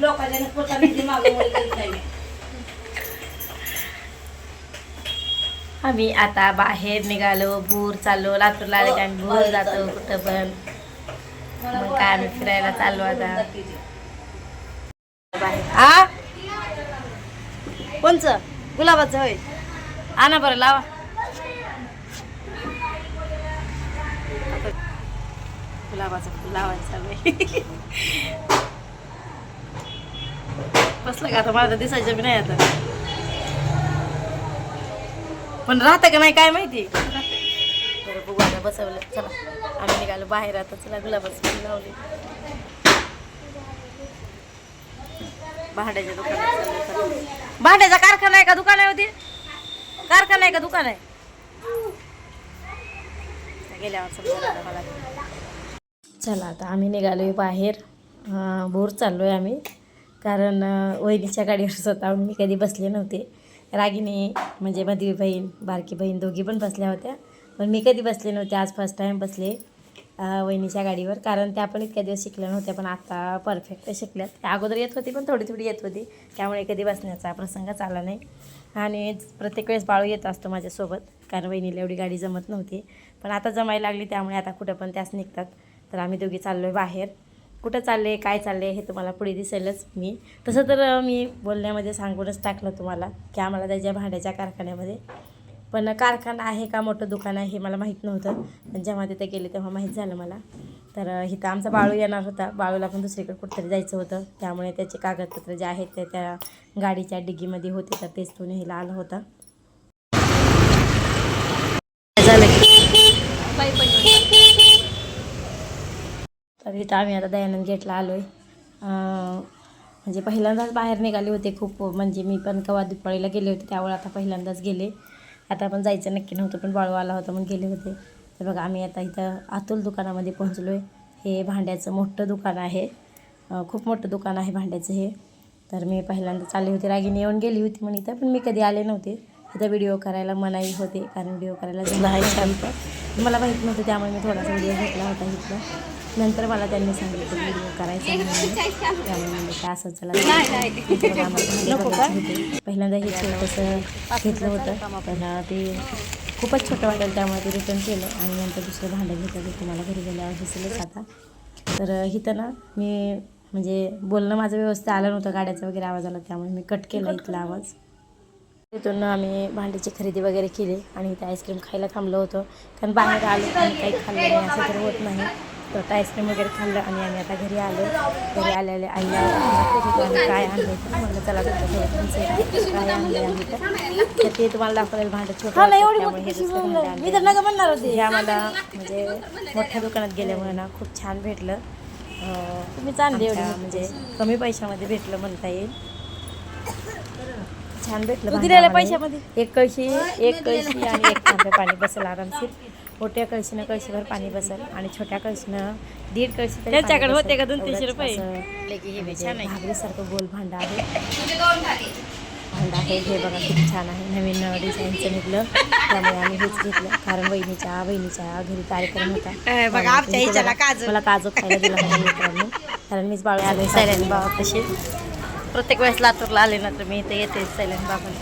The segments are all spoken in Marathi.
लोकांच्या पोटाने ते मागं वर करीत नाही मी. आम्ही आता बाहेर निघालो भूर चाललो लातूरला आले की आम्ही भूर जातो कुठं पण. मग काय आम्ही फिरायला चाललो आता. बाहेर आ? कोणचं? गुलाबाचं होय. आणा बरं लावा. गुलाबाचं लावायचं कसलं का? आता मला दिसायचं बी नाही आता. पण राहतं का नाही काय माहिती? बरं बघू आता बसवलं. चला आम्ही निघालो बाहेर आता. चला गुलाबाचं फुल लावले. भांड्याच्या दुकानात भाड्याचा भांड्याचा कारखाना आहे का? दुकान आहे होती कारखाना आहे का? दुकान आहे? गेल्यावर मला. चला आता आम्ही निघालोय बाहेर. भोर भोर आहे आम्ही. कारण वहिनीच्या गाडीवर स्वतःहून मी कधी बसले नव्हते. रागिनी म्हणजे मधवी बहीण बारकी बहीण दोघी पण बसल्या होत्या. पण मी कधी बसले नव्हते. आज फर्स्ट टाईम बसले वहिनीच्या गाडीवर. कारण त्या पण इतक्या दिवस शिकल्या नव्हत्या पण आता परफेक्ट शिकल्यात. त्या अगोदर येत होती पण थोडी थोडी येत होती. त्यामुळे कधी बसण्याचा प्रसंगच आला नाही. आणि प्रत्येक वेळेस बाळू येत असतो माझ्यासोबत कारण वहिनीला एवढी गाडी जमत नव्हती. पण आता जमायला लागली त्यामुळे आता कुठं पण त्याच निघतात. तर आम्ही दोघी चाललो आहे बाहेर. कुठं चालले काय चालले हे तुम्हाला पुढे दिसेलच मी. तसं तर मी बोलण्यामध्ये सांगूनच टाकलं तुम्हाला की आम्हाला त्याच्या भांड्याच्या कारखान्यामध्ये. पण कारखाना आहे का मोठं दुकान आहे हे मला माहीत नव्हतं. पण जेव्हा तिथे गेले तेव्हा माहीत झालं मला. तर इथं आमचा बाळू येणार होता. बाळूला पण दुसरीकडे कुठेतरी जायचं होतं. त्यामुळे त्याचे कागदपत्र जे आहेत ते त्या गाडीच्या डिग्गीमध्ये होते. तर तेच तो न्यायला आलं होतं झालं तर इथं आम्ही आता दयानंद गेटला आलो आहे म्हणजे पहिल्यांदाच बाहेर निघाले होते खूप म्हणजे मी पण कवा दुपाळीला गेले होते त्यावेळेला आता पहिल्यांदाच गेले. आता पण जायचं नक्की नव्हतं पण बाळू आला होता मग गेले होते. तर बघा आम्ही आता इथं अतुल दुकानामध्ये पोहोचलो आहे हे भांड्याचं मोठं दुकान आहे. खूप मोठं दुकान आहे भांड्याचं हे. तर मी पहिल्यांदाच आले होते. रागिनी येऊन गेली होती म्हणून इथं पण मी कधी आले नव्हते. इथं व्हिडिओ करायला मनाई होते कारण व्हिडिओ करायला जुना आहे शांत मला माहीत नव्हतं त्यामुळे मी थोडासा व्हिडिओ घेतला होता इथला नंतर मला त्यांनी सांगितलं व्हिडिओ करायचा त्यामुळे असं चला. पहिल्यांदा हे छोटंसं घेतलं होतं. पण ते खूपच छोटं वाटेल त्यामुळे ते रिटर्न केलं. आणि नंतर दुसरं भांडं घेतलं ते तुम्हाला घरी गेल्यावर दिसेलच आता. तर इथं ना मी म्हणजे बोलणं माझं व्यवस्थित आलं नव्हतं. गाड्याचा वगैरे आवाज आला त्यामुळे मी कट केला इथला आवाज. तिथून आम्ही भांडीची खरेदी वगैरे केली आणि इथे आईस्क्रीम खायला थांबलो होतो. कारण बाहेर आलो आणि काही खाल्लं नाही असं तर होत नाही. तर आईस्क्रीम वगैरे खाल्लं आणि आम्ही आता घरी आलो. घरी आलेले आईला होतो आम्ही काय आणलं होतं म्हणलं चला काय आणलं आम्ही तर. ते तुम्हाला दाखवलेलं भांडं छोटं होतं, त्यामुळे हे भांडं आणलं. हे आम्हाला म्हणजे मोठ्या दुकानात गेल्यामुळे ना खूप छान भेटलं. तुम्ही चांगली एवढी. म्हणजे कमी पैशामध्ये भेटलं म्हणता येईल. छान भेटलं आम्हाला. एक कळशी एक कळशी आणि एक तांब्या पाणी बसेल आरामशीर. मोठ्या कळशीनं कळशीभर पाणी बसेल आणि छोट्या कळशीनं दीड कळशी त्यांच्याकडे होते. का दोन तीनशे रुपये? म्हणजे भाकरीसारखं गोल भांडं आहे. भांडं आहे. हे बघा किती छान आहे. नवीन डिझाईनचं निघलं. त्यामुळे आम्ही हेच घेतलं. कारण वहिनीच्या बहिणीच्या घरी कार्यक्रम होता. मला- काजू. खायला दिला मित्रांनी कारण मीच बाळू आले सैलानी बाबा तसे प्रत्येक वेळेस लातूरला आले ना तर मी इथे येते सैलानी बाबाला.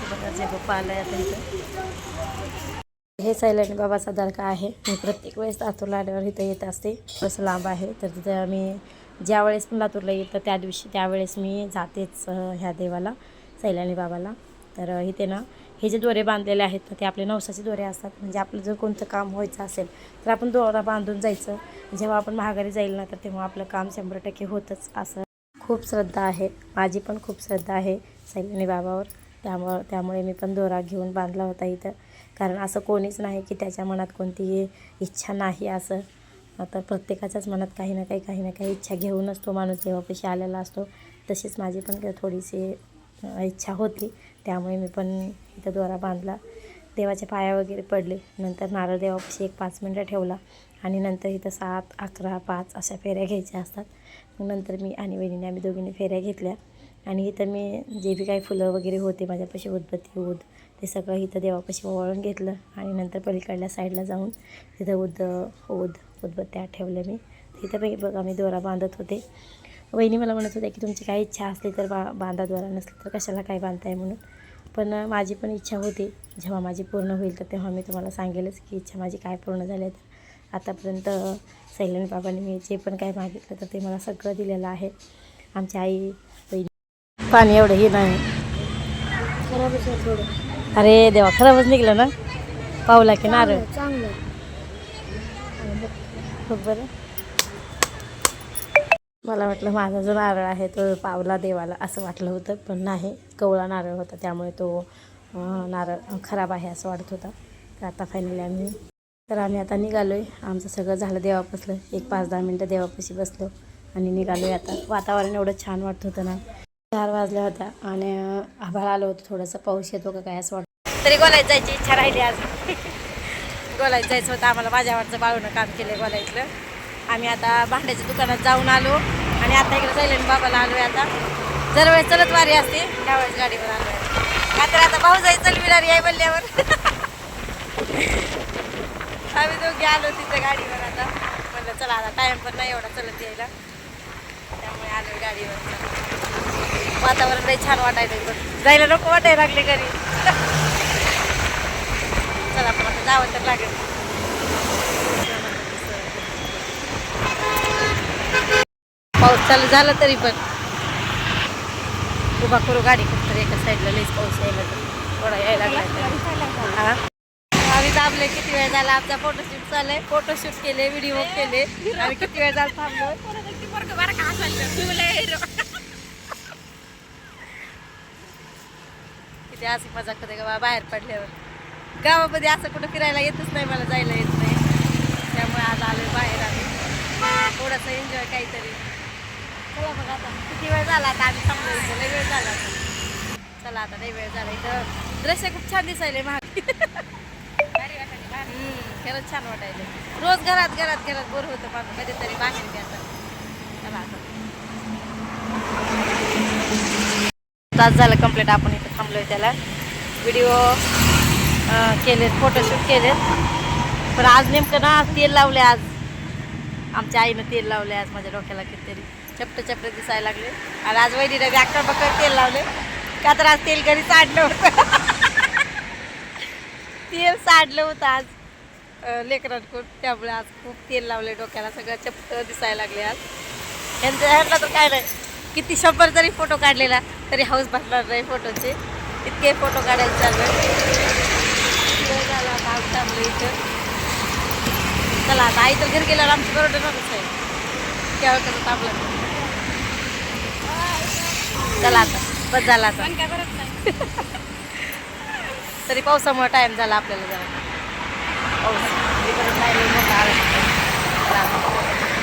हे बघा जे बाप्पा आलं आता इथं. हे सैलानी बाबाचा दरका आहे. मी प्रत्येक वेळेस लातूरला आल्यावर इथं येत असते. कसं लांब आहे. तर तिथं मी ज्या वेळेस पण लातूरला येतं त्या दिवशी त्यावेळेस मी जातेच ह्या देवाला सैलानी बाबाला. तर इथे ना हे जे दोरे बांधलेले आहेत ना ते आपले नवसाचे दोरे असतात. म्हणजे आपलं जर कोणतं काम व्हायचं असेल तर आपण दोरा बांधून जायचं. जेव्हा आपण महागारी जाईल ना तर तेव्हा आपलं काम शंभर टक्के होतंच असं खूप श्रद्धा आहे. माझी पण खूप श्रद्धा आहे सैलानी बाबावर. त्यामुळं त्यामुळे मी पण दोरा घेऊन बांधला होता इथं. कारण असं कोणीच नाही की त्याच्या मनात कोणतीही इच्छा नाही असं. तर प्रत्येकाच्याच मनात काही ना काही काही ना काही इच्छा घेऊनच तो माणूस देवापाशी आलेला असतो तशीच माझी पण थोडीशी इच्छा होती. त्यामुळे मी पण इथं दोरा बांधला. देवाच्या पाया वगैरे पडले. नंतर नारळ देवापाशी एक पाच मिनटं ठेवला आणि नंतर इथं सात अकरा पाच अशा फेऱ्या घ्यायच्या असतात. मग नंतर मी आणि वहिनीने आम्ही दोघींनी फेऱ्या घेतल्या. आणि इथं मी जे बी काही फुलं वगैरे होते माझ्यापाशी उदबत्ती उद ते सगळं इथं देवापाशी ओवाळून घेतलं आणि नंतर पलीकडल्या साईडला जाऊन तिथं उद उद उदबत्त्या ठेवलं मी. तिथं बघ बघा मी दोरा बांधत होते. वहिनी मला म्हणत होत्या की तुमची काही इच्छा असली तर बा बांधा दोरा नसली तर कशाला काय बांधताय म्हणून. पण माझी पण इच्छा होती जेव्हा माझी पूर्ण होईल तर तेव्हा मी तुम्हाला सांगेलच की इच्छा माझी काय पूर्ण झाली आहे. तर आतापर्यंत सैलन बाबांनी मी जे पण काय मागितलं तर ते मला सगळं दिलेलं आहे. आमची आई पाणी एवढं हे नाही. अरे देवा खराबच निघलं ना? पावला की नारळ. चांगलं खूप बरं. मला वाटलं माझा जो नारळ आहे तो पावला देवाला असं वाटलं होतं पण नाही. कवळा नारळ होता त्यामुळे तो नारळ खराब आहे असं वाटत होता. तर आता फायनली आम्ही तर आम्ही आता निघालो आहे आमचं सगळं झालं देवापासलं एक पाच दहा मिनटं देवापाशी बसलो आणि निघालो आहे आता. वातावरण एवढं छान वाटत होतं ना. चार वाजल्या होत्या आणि आभाळ आलं होतं थोडंसं. पाऊस येतो का काय असं वाटतं. तरी गोलायत जायची इच्छा राहिली आज. गोलायत जायचं होतं आम्हाला. माझ्या वाटचं बाळूनं काम केलं गोलायतलं. आम्ही आता भांड्याच्या दुकानात जाऊन आलो आणि आता इकडे सैलेन बाबाला आलो आहे आता. जर वेळेस चलत वारी असते. त्यावेळेस गाडीवर आलो आहे का तर आता भाऊ चल चलविणारी आहे बोलल्यावर आम्ही दोघे आलो तिथं गाडीवर आता. म्हणलं चला आता टाईम पण नाही एवढा चलत यायला. त्यामुळे आलो गाडीवर. वातावरण लय छान वाटायचं जायला नको वाटायला लागले घरी. चला आपण आता जावं तर लागेल. पाऊस चालू झाला तरी पण. उभा करू गाडी कुठतरी एका साईडला लईच पाऊस यायला तर थोडा यायला लागला आम्ही दाबले किती वेळ झाला? आमचा फोटोशूट चाललाय फोटोशूट केले व्हिडिओ केले. आम्ही किती वेळ झाला थांबलो किती असं मजा करते गावा बाहेर पडल्यावर. गावामध्ये असं कुठं फिरायला येतच नाही मला जायला येत नाही. त्यामुळे आज आलो बाहेर आम्ही. थोडंसं एन्जॉय काहीतरी. चला मग आता किती वेळ झाला आता आम्ही थांबलो लई वेळ झाला चला आता नाही वेळ झाला इथं. दृश्य खूप छान दिसायले महाग खरंच छान वाटायले रोज घरात घरात घरात बोर होतं पण कधीतरी बाहेर घ्यायचं चला आता. तास झालं कंप्लीट आपण इथं थांबलोय त्याला. व्हिडिओ केलेत फोटोशूट केलेत. पण आज नेमकं ना तेल लावले आज. आमच्या आईनं तेल लावले आज माझ्या डोक्याला कितीतरी. चपटे चपटे दिसायला लागले. आणि आज वहिनीने व्याकर बकर तेल लावले का तर आज तेल घरी साडलं होतं. तेल साडलं होतं आज. लेकरांकडून. त्यामुळे आज खूप तेल लावले डोक्याला. सगळं चपट दिसायला लागले आज. यांचं ह्यांना तर काय नाही. किती शंभर जरी फोटो काढलेला तरी हाऊस बसणार नाही फोटोचे इतके फोटो काढायचे चालू झाला इथं. चला आता आई तर घरी गेल्यावर आमचं बरोबर नव्हतंच आहे. त्यावेळेस कसं थांबलं चला आता बस झाला आता. तरी पावसामुळे टाईम झाला आपल्याला जरा. पाऊस. मोठा.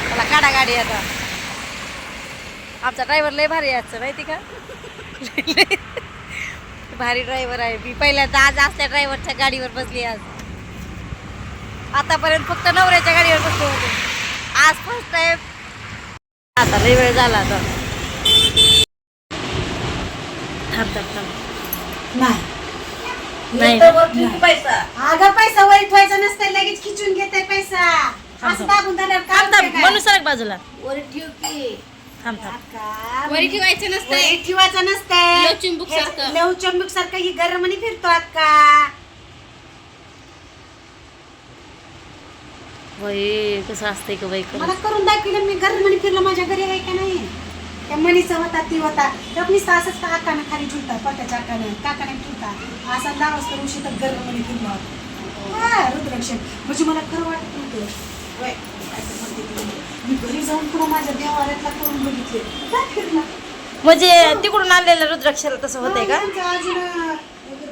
चला काढा गाडी आता. आमचा ड्रायव्हर लय भारी आजचं माहिती का? भारी ड्रायव्हर आहे. मी पहिल्यांदा आज असल्या ड्रायव्हरच्या गाडीवर बसली आज. आतापर्यंत फक्त नवऱ्याच्या गाडीवर बसले होते. आज फर्स्ट टाइम आता लय वेळ झाला आता. थांब थांब थांब. नाही. नाही पैसा. अगं पैसा वर ठेवायचा नसतं लगेच खिचून घेते पैसा. असं दाबून म्हणून सरक बाजूला. वर ठेव की. थांब थांब. काय? वरी ठेवायचं नसतंय. वरी ठेवायचं नसतंय. लव चिंबूक सारखं. लव चंबूक सारखं ही गरमणी फिरतो अक्का बाई कसं असतंय का बाई मला करून दाखविलं मी गरमणी फिरलं माझ्या घरी आहे का नाही? त्या मणीचा होता ती होता. तर असंच का अक्कानं खाली ठेवता पट्याच्या अक्कानं काकाने ठेवता असा दावस करून शेतात गरमणी फिरला. हा रुद्राक्ष म्हणजे मला खरं वाटत नव्हतं. मी घरी जाऊन माझ्या देवाऱ्यातला करून बघितले. काय फिरला म्हणजे तिकडून आणलेलं रुद्राक्षाला तसं होतंय का?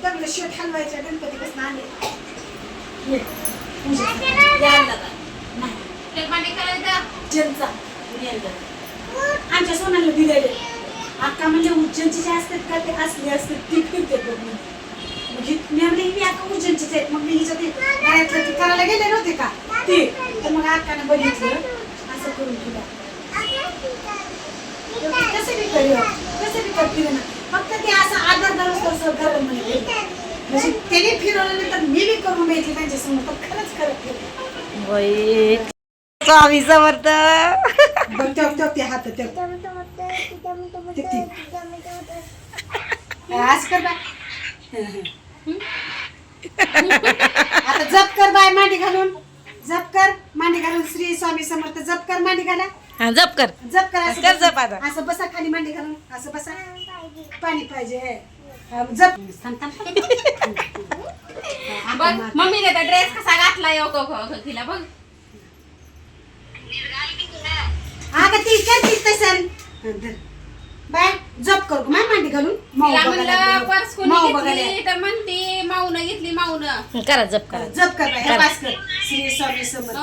दगड शेत हलवायच्या गणपती कसं आणले पूजेचं. नाही. आमच्या सोनाला दिलेले. अक्का म्हणजे उज्जैनचे जे असतात का ते असले असतात ती फिरते बघ मी. मग ही- मी म्हणले ही अक्का उज्जैनचीच आहेत. मग मी हिच्या ते गळ्यातलं ते करायला गेले नव्हते का? ते. तर मग अक्कानं बघितलं. असं करून तुला कसं बी कसं बी कर फक्त ते असं आधार गरम म्हणजे म्हणजे त्याने फिरवलं तर मी बी करून बघितले त्यांच्यासमोर पण खरंच स्वामी समर्थ बघ तेव्हा ते हात तेव्हा ते ती. असं कर बाय. आता जप कर बाय मांडी घालून. जप कर मांडी घालून श्री स्वामी समर्थ जप कर मांडी घाला हा जप कर जप कर असं कर बसा. जप आता. असं बसा खाली मांडी घालून असं बसा पाणी पाहिजे हे. हा, जप थांब, थांब, थांब. हा, बघ आता मार. मम्मीने तर ड्रेस कसा घातला यो तिला बघ ती करतीच तसं हा, धर. बाय जप कर माय मांडी घालून माऊ तिला बघायला म्हणलं लागली. पर्स कोणी माऊ बघायला घेतली तर म्हणते माऊन घेतली माऊन करा जप करा जप कर बाय हे कर श्री स्वामी समर्थ.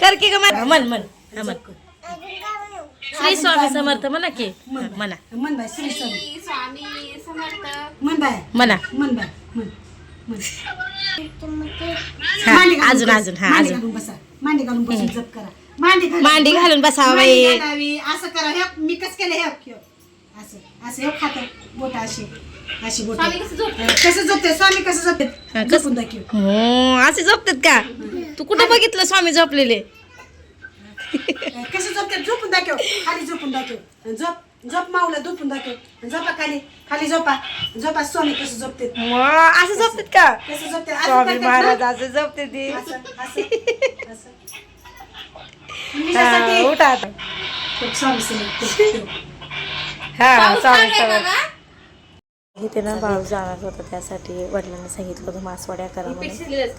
कर की ग मन मन मन हा, मन श्री स्वामी समर्थ म्हणा की. हा, म्हणा. मन बाय श्री स्वामी. श्री स्वामी समर्थ. मन बाय म्हणा. मन बाय मन मन हा, मांडी घालून अजून बस. अजून. हा मांडी अजून. घालून बसा. मांडी घालून बसून जप करा. मांडी घालून मांडी घालून बसावं मांडी बाई. घालावी. असं करा. हे मी कस केलं? हे हे. असं असं. हे खात. बोट अशी. अशी बोट. कसं झोपते? स्वामी कसं झोपते कसं? झोपून दाखव. हो असे झोपतात का? तू कुठं बघितलं स्वामी झोपलेले? कसं झोपते झोपून दाखव. खाली झोपून दाखव. झोप झोप माऊला झोपून दाखव. झोपा खाली. खाली झोपा. झोपा स्वामी कसं झोपते असं झोपतात का? कसं झोपते असं स्वामी महाराज? असं झोपते ती. हा, उठा आता. खूप स्वामी. हा स्वामी चालू आहे समर्थ का इथे ना बाळू जाणार होता त्यासाठी वडिलांनी सांगितलं होतं मासवड्या करा म्हणून.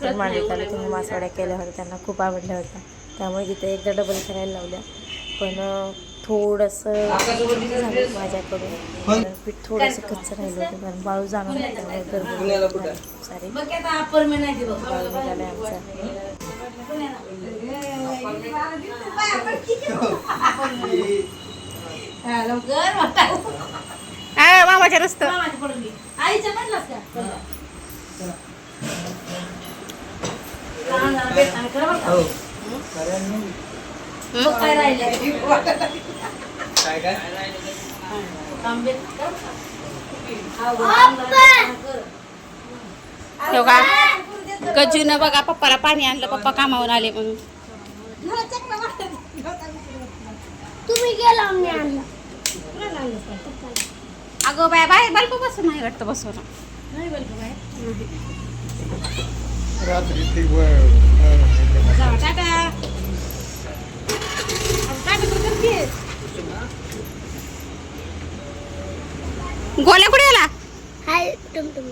तर मांडिकाला त्यांनी मासवड्या केल्या होत्या त्यांना खूप आवडल्या होत्या. त्यामुळे तिथे एकदा डबल करायला लावल्या. पण थोडंसं झालं माझ्याकडून. पीठ थोडंसं कच्चं राहिलं होतं कारण बाळू जाणार होता त्यामुळे गडबड झाली खूप सारी बाळू निघाले आमचा. आ, मामाच्या रस्त हो का गजून बघा पप्पाला पाणी आणलं पप्पा कामावर आले म्हणून तुम्ही गेला मी आणला अगं बाय बाहेर बल्ब बसून नाही वाटतं बसवणं. रात्री ते गोल्या कुठे गेला? हाय टमटम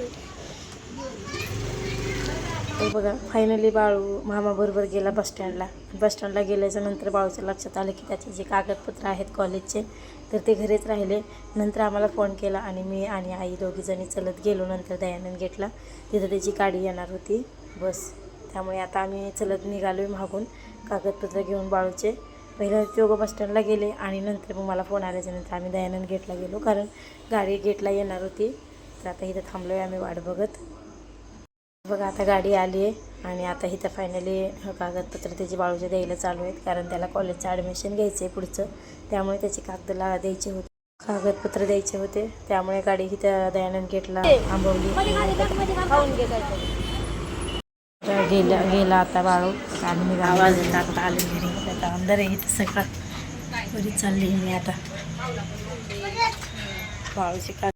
बघा फायनली बाळू मामाबरोबर गेला बसस्टँडला बसस्टँडला गेल्याच्यानंतर बाळूच्या लक्षात आलं की त्याचे जे कागदपत्र आहेत कॉलेजचे तर ते घरीच राहिले. नंतर आम्हाला फोन केला आणि मी आणि आई दोघीजणी चलत गेलो नंतर दयानंद गेटला. तिथं त्याची गाडी येणार होती बस. त्यामुळे आता आम्ही चलत निघालो आहे मागून कागदपत्र घेऊन बाळूचे. पहिलं दोघं बसस्टँडला गेले आणि नंतर मग मला फोन आल्याच्यानंतर आम्ही दयानंद गेटला गेलो कारण गाडी गेटला येणार होती. तर आता इथं थांबलो आहे आम्ही वाट बघत. बघा आता गाडी आली आहे आणि आता इथं फायनली कागदपत्र त्याची बाळूच्या द्यायला चालू आहेत. कारण त्याला कॉलेजचं ॲडमिशन घ्यायचं आहे पुढचं. त्यामुळे त्याची कागदला द्यायचे होते. कागदपत्र द्यायचे होते. त्यामुळे गाडी इथं दयानंद गेटला थांबवली. गेला गेला आता बाळू. आणि मी आवाज टाकता आले घरी. आता अंदर आहे इथं सगळं. घरी चालली मी आता. बाळूची का